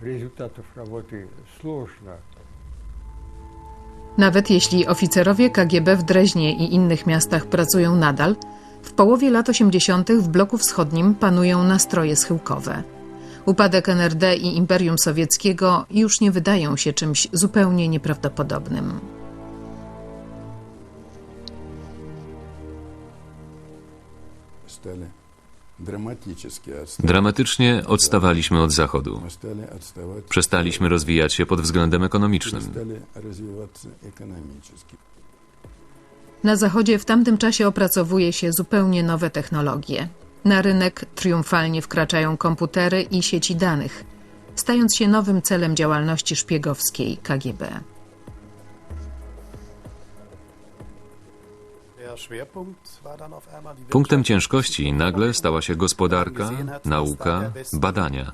результатов работы сложно. Nawet jeśli oficerowie KGB w Dreźnie i innych miastach pracują nadal, w połowie lat 80. w bloku wschodnim panują nastroje schyłkowe. Upadek NRD i Imperium Sowieckiego już nie wydają się czymś zupełnie nieprawdopodobnym. стали драматически отставать. Dramatycznie odstawaliśmy od Zachodu. Przestaliśmy rozwijać się pod względem ekonomicznym. Na Zachodzie w tamtym czasie opracowuje się zupełnie nowe technologie. Na rynek triumfalnie wkraczają komputery i sieci danych, stając się nowym celem działalności szpiegowskiej KGB. Punktem ciężkości nagle stała się gospodarka, nauka, badania.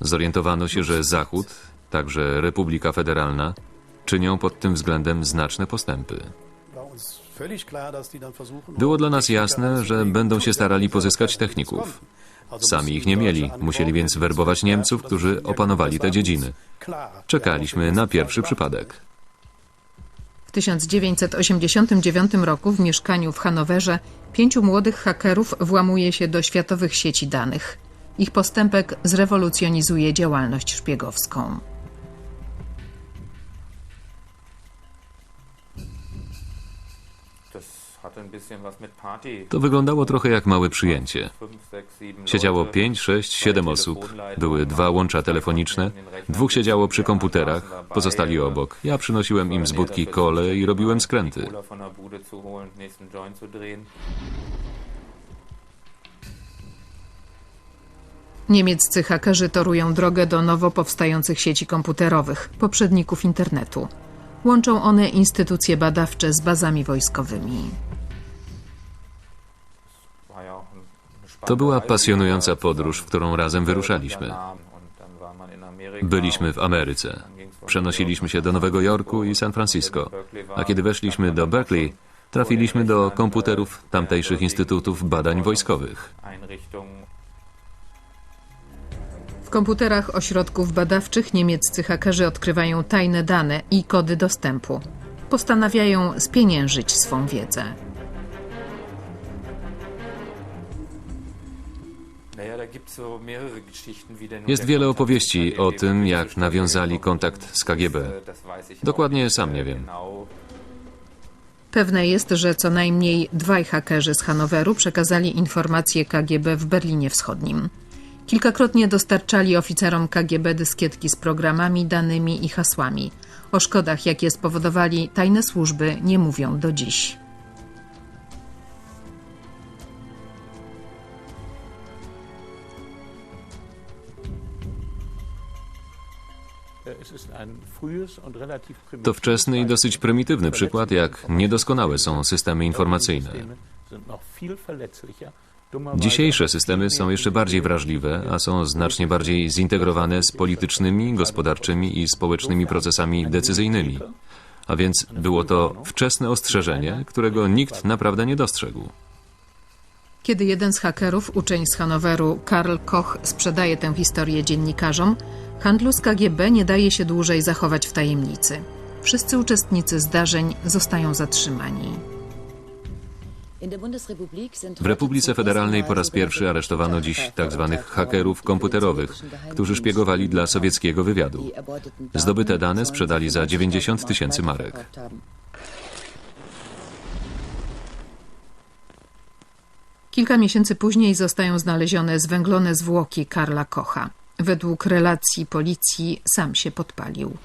Zorientowano się, że Zachód, także Republika Federalna, czynią pod tym względem znaczne postępy. Było dla nas jasne, że będą się starali pozyskać techników. Sami ich nie mieli, musieli więc werbować Niemców, którzy opanowali te dziedziny. Czekaliśmy na pierwszy przypadek. W 1989 roku w mieszkaniu w Hanowerze pięciu młodych hakerów włamuje się do światowych sieci danych. Ich postępek zrewolucjonizuje działalność szpiegowską. To wyglądało trochę jak małe przyjęcie. Siedziało Leute, 5, 6, 7 osób. Były dwa łącza telefoniczne. Dwóch siedziało przy komputerach, pozostali obok. Ja przynosiłem im z budki kole i robiłem skręty. Niemieccy hakerzy torują drogę do nowo powstających sieci komputerowych, poprzedników internetu. Łączą one instytucje badawcze z bazami wojskowymi. To była pasjonująca podróż, w którą razem wyruszaliśmy. Byliśmy w Ameryce. Przenosiliśmy się do Nowego Jorku i San Francisco. A kiedy weszliśmy do Berkeley, trafiliśmy do komputerów tamtejszych instytutów badań wojskowych. W komputerach ośrodków badawczych niemieccy hakerzy odkrywają tajne dane i kody dostępu. Postanawiają spieniężyć swą wiedzę. Jest wiele opowieści o tym, jak nawiązali kontakt z KGB. ich Dokładnie sam nie wiem. Pewne jest, że co najmniej dwaj hakerzy z Hanoweru przekazali informacje KGB w Berlinie Wschodnim. Kilkakrotnie dostarczali oficerom KGB dyskietki z programami, danymi i hasłami. O szkodach, jakie spowodowali tajne służby, nie mówią do dziś. To wczesny i dosyć prymitywny przykład, jak niedoskonałe są systemy informacyjne. Dzisiejsze systemy są jeszcze bardziej wrażliwe, a są znacznie bardziej zintegrowane z politycznymi, gospodarczymi i społecznymi procesami decyzyjnymi. A więc było to wczesne ostrzeżenie, którego nikt naprawdę nie dostrzegł. Kiedy jeden z hakerów, uczeń z Hanoweru, Karl Koch, sprzedaje tę historię dziennikarzom, handlu z KGB nie daje się dłużej zachować w tajemnicy. Wszyscy uczestnicy zdarzeń zostają zatrzymani. W Republice Federalnej po raz pierwszy aresztowano dziś tzw. hakerów komputerowych, którzy szpiegowali dla sowieckiego wywiadu. Zdobyte dane sprzedali za 90 tysięcy marek. Kilka miesięcy później zostają znalezione zwęglone zwłoki Karla Kocha. Według relacji policji sam się podpalił.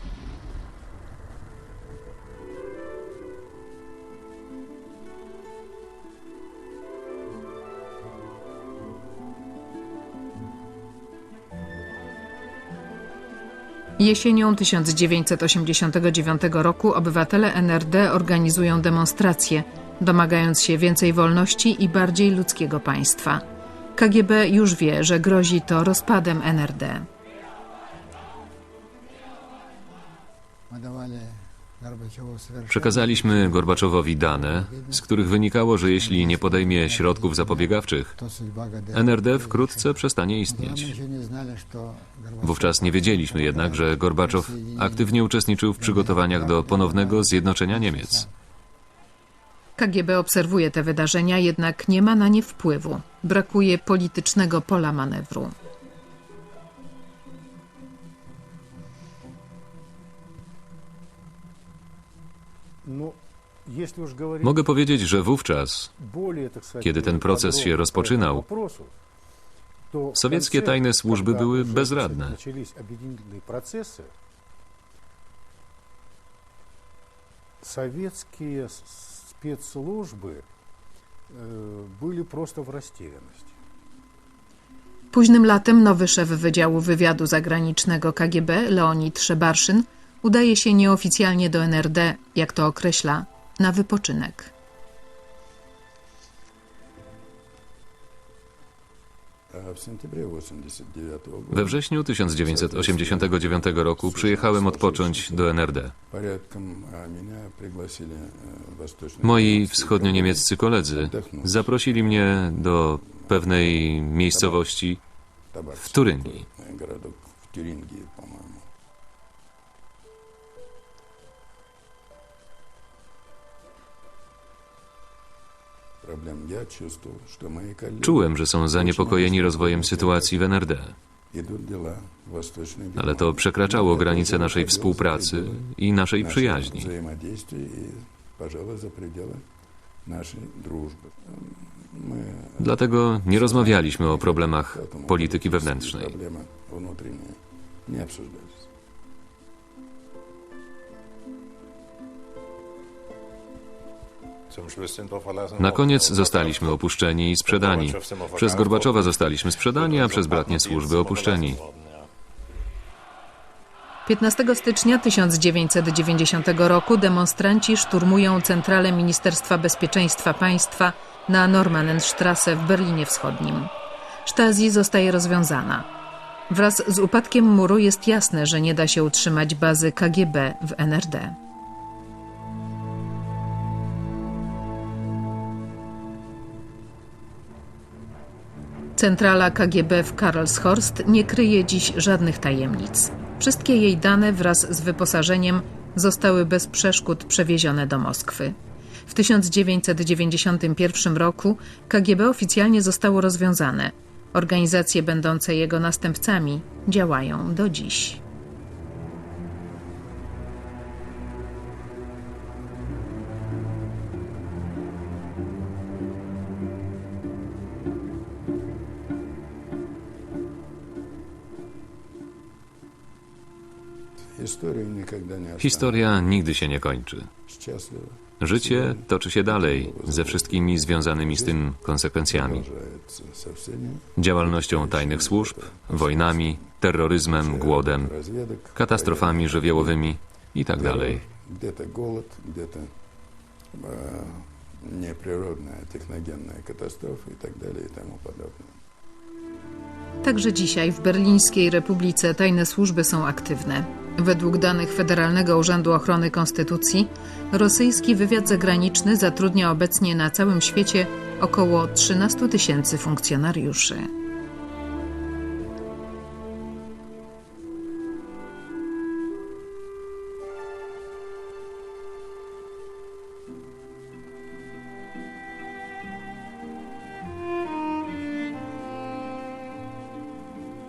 Jesienią 1989 roku obywatele NRD organizują demonstracje, domagając się więcej wolności i bardziej ludzkiego państwa. KGB już wie, że grozi to rozpadem NRD. Przekazaliśmy Gorbaczowowi dane, z których wynikało, że jeśli nie podejmie środków zapobiegawczych, NRD wkrótce przestanie istnieć. Wówczas nie wiedzieliśmy jednak, że Gorbaczow aktywnie uczestniczył w przygotowaniach do ponownego zjednoczenia Niemiec. KGB obserwuje te wydarzenia, jednak nie ma na nie wpływu. Brakuje politycznego pola manewru. Ну, если уж говорить Mogę powiedzieć, że wówczas, более, так сказать, kiedy ten proces się подробно rozpoczynał, по этому вопросу, то в sowieckie конце, tajne służby когда były уже, bezradne. так сказать, Начались объединительные процессы. Советские с- спецслужбы э, были просто в растерянности. Późnym latem nowy szef Wydziału Wywiadu Zagranicznego KGB, Leonid Szebarszyn, udaje się nieoficjalnie do NRD, jak to określa, na wypoczynek. We wrześniu 1989 roku przyjechałem odpocząć do NRD. Moi wschodnio-niemieccy koledzy zaprosili mnie do pewnej miejscowości w Turynii. Czułem, że są zaniepokojeni rozwojem sytuacji w NRD. No, ale to przekraczało granice naszej współpracy i naszej przyjaźni. Dlatego nie rozmawialiśmy o problemach polityki wewnętrznej. Nie Na koniec zostaliśmy opuszczeni i sprzedani. Przez Gorbaczowa zostaliśmy sprzedani, a przez bratnie służby opuszczeni. 15 stycznia 1990 roku demonstranci szturmują centralę Ministerstwa Bezpieczeństwa Państwa na Normannenstrasse w Berlinie Wschodnim. Stasi zostaje rozwiązana. Wraz z upadkiem muru jest jasne, że nie da się utrzymać bazy KGB w NRD. Centrala KGB w Karlshorst nie kryje dziś żadnych tajemnic. Wszystkie jej dane wraz z wyposażeniem zostały bez przeszkód przewiezione do Moskwy. W 1991 roku KGB oficjalnie zostało rozwiązane. Organizacje będące jego następcami działają do dziś. Historia nigdy się nie kończy. останется. Счастливо. Życie toczy się dalej ze wszystkimi związanymi z tym konsekwencjami. Продолжается со всеми Działalnością tajnych służb, wojnami, terroryzmem, głodem, разведок, katastrofami żywiołowymi itd. Где-то голод, где-то э, неприродная техногенная катастрофа и так далее и тому подобное. Także dzisiaj w Berlińskiej Republice tajne służby są aktywne. Według danych Federalnego Urzędu Ochrony Konstytucji, rosyjski wywiad zagraniczny zatrudnia obecnie na całym świecie około 13 tysięcy funkcjonariuszy.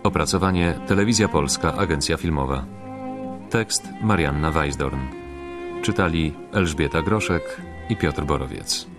Opracowanie Telewizja Polska, Agencja Filmowa. Tekst Marianna Weisdorn. Czytali Elżbieta Groszek i Piotr Borowiec.